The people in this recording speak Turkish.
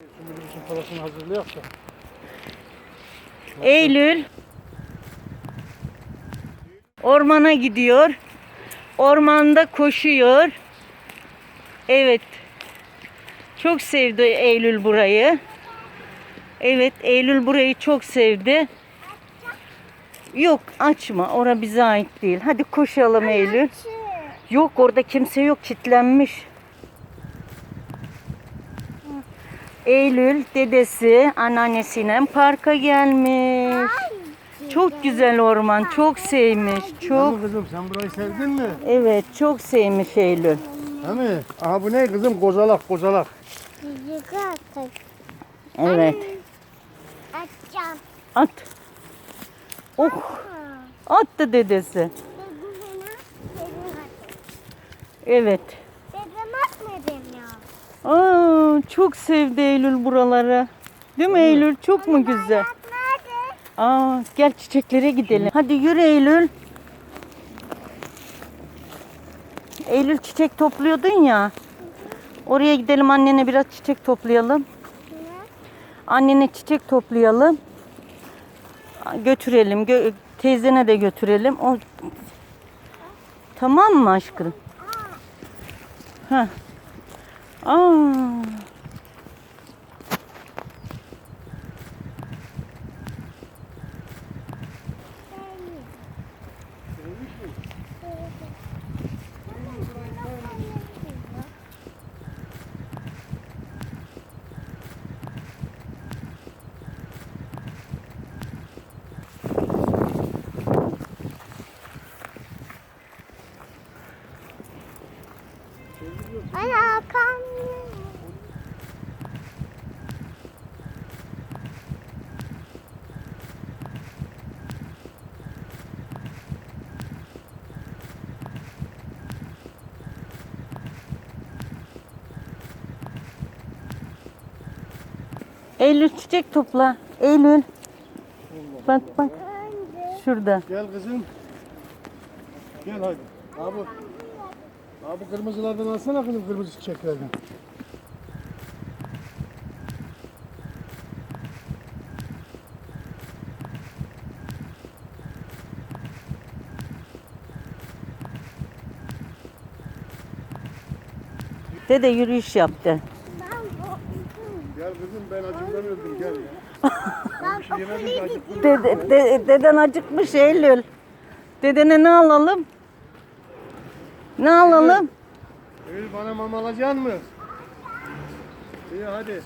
Minibüsün parasını hazırlayaksa. Eylül ormana gidiyor. Ormanda koşuyor. Evet. Çok sevdi Eylül burayı. Evet, Eylül burayı çok sevdi. Yok, açma. Ora bize ait değil. Hadi koşalım Eylül. Yok, orada kimse yok. Kitlenmiş. Eylül dedesi anneannesiyle parka gelmiş. Çok güzel orman, çok sevmiş, çok. Tamam kızım sen burayı sevdin mi? Evet, çok sevmiş Eylül. Değil mi? Aha bu ne kızım? Kozalak kozalak. Evet, Açacağım. at. Oh, attı dedesi. Dedem Evet. atmadım ya. Aa, çok sevdi Eylül buraları. Değil mi Eylül? Çok mu güzel? Nerede? Aa, gel çiçeklere gidelim. Hadi yürü Eylül. Eylül çiçek topluyordun ya. Oraya gidelim annene biraz çiçek toplayalım. Annene çiçek toplayalım. Götürelim. Gö- teyzene de götürelim. O Tamam mı aşkım? Ha. Aa. Ana kan. Eylül çiçek topla. Eylül. Bak bak. Şurada. Gel kızım. Gel hadi. Abi. Abi kırmızılardan alsana kızım kırmızı çiçeklerden. Dede yürüyüş yaptı. Gel kızım ben acımdan öldüm gel. Ben yemedim de. Dede, de- deden acıkmış Eylül. Dedene ne alalım? Ne alalım? Eylül bana mama alacaksın mı? İyi hadi.